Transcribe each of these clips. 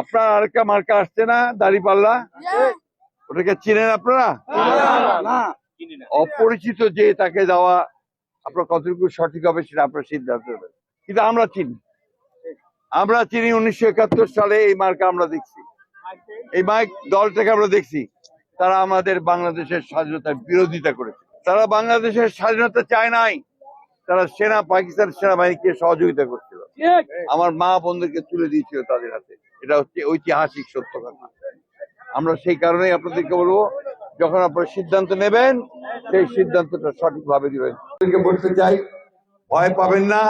আপনার আরেকটা মার্কা আসছে না দাড়ি পাল্লা? ওটাকে চিনেন আপনারা? অপরিচিত যে তাকে দেওয়া আপনার কতটুকু সঠিক হবে সেটা আপনার সিদ্ধান্ত কিন্তু আমরা চিনি। আমরা চিনি উনিশশো একাত্তর সালে এই মার্কা আমরা দেখছি। এই মাইক দলটাকে আমরা দেখছি তারা আমাদের বাংলাদেশের স্বাধীনতার বিরোধিতা করেছে। তারা বাংলাদেশের স্বাধীনতা চায় নাই। তারা সেনা পাকিস্তান সেনাবাহিনীকে সহযোগিতা করছিল। আমার মা বোনদেরকে তুলে দিয়েছিল তাদের হাতে। এটা হচ্ছে ঐতিহাসিক সত্য কথা আমরা সেই কারণেই আপনাদেরকে বলব, যখন আপনারা সিদ্ধান্ত নেবেন, সেই সিদ্ধান্তটা সঠিকভাবে দিবেন। বলতে চাই, ভয় পাবেন না,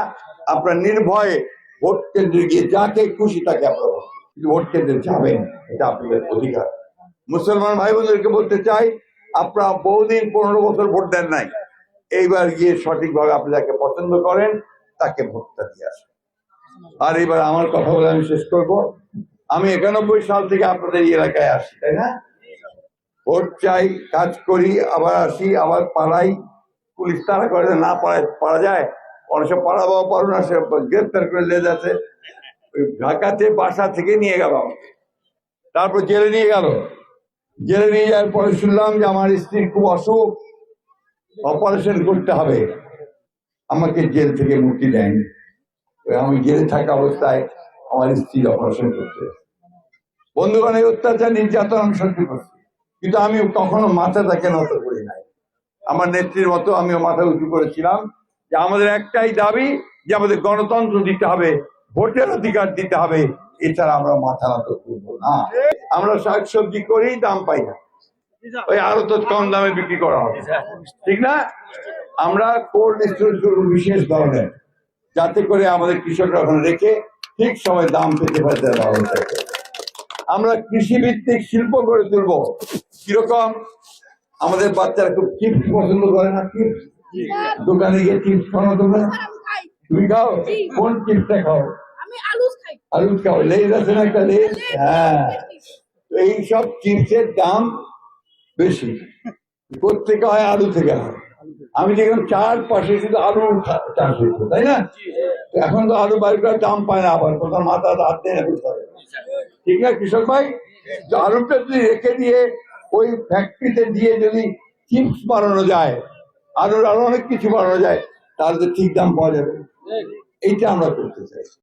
আপনার নির্ভয়ে ভোট কেন্দ্রে গিয়ে যাকে খুশি তাকে আপনারা ভোট কেন্দ্রে যাবেন, এটা আপনাদের অধিকার। মুসলমান ভাই বোনদেরকে বলতে চাই, আপনারা বহুদিন পনেরো বছর ভোট দেন নাই। এইবার গিয়ে সঠিকভাবে আপনি যাকে পছন্দ করেন, তাকে ভোটটা দিয়ে আসেন। আর এবার আমার কথা বলে আমি শেষ করব। আমি একানব্বই সাল থেকে আপনাদের এই এলাকায় আসি, তাই না? ভোট চাই, কাজ করি, আবার আসি, আবার পালাই। পুলিশ তারা করে না পারা পারা যায়? অনেক সময় পালাবো পারো না, সে গ্রেপ্তার করে লে যাচ্ছে ঢাকাতে বাসা থেকে নিয়ে গেল। তারপর জেলে নিয়ে গেল। জেলে নিয়ে যাওয়ার পরে শুনলাম যে আমার স্ত্রীর খুব অসুখ। অপারেশন করতে হবে। আমাকে জেল থেকে মুক্তি দেয়নি। আমি জেলে থাকা অবস্থায় আমার স্ত্রী অপারেশন করতে বন্ধুগণ, এই অত্যাচার নির্যাতন সহ্য করছি। কিন্তু আমি কখনো মাথাটাকে নত করি নাই। আমার নেত্রীর মতো আমিও মাথা উঁচু করেছিলাম যে আমাদের একটাই দাবি যে আমাদের গণতন্ত্র দিতে হবে, ভোটের অধিকার দিতে হবে। এছাড়া আমরা মাথা নত করব না। আমরা শাকসবজি করেই দাম পাই না। ওই আরও তো কম দামে বিক্রি করা হবে। ঠিক না? আমরা কোল্ড স্টোরেজ বিশেষ ধরনের। যাতে করে আমাদের কৃষকরা ওখানে রেখে ঠিক সময় দাম পেতে পারে আমরা কৃষি ভিত্তিক শিল্প গড়ে তুলবো। কীরকম? আমাদের বাচ্চারা খুব চিপস পছন্দ করে না চিপস দোকানে গিয়ে চিপস খাওয়ানো তোমরা? তুমি খাও। কোন চিপসটা খাও? আলু খাও। লেজ আছে না একটা লেজ? হ্যাঁ। এইসব এই চিপসের দাম বেশি। কোথেকে হয় আলু থেকে হয় আমি দেখলাম চার পাশে শুধু আলু চাষ হয়েছে তাই না? এখন তো আলু করার দাম পায় না আবার কোথাও মাথা হাত দিয়ে হবে ঠিক না কৃষক ভাই? আলুটা যদি রেখে দিয়ে ওই ফ্যাক্টরিতে দিয়ে যদি চিপস বানানো যায় আলুর আরও অনেক কিছু বানানো যায় তাহলে তো ঠিক দাম পাওয়া যাবে। এইটা আমরা করতে চাই।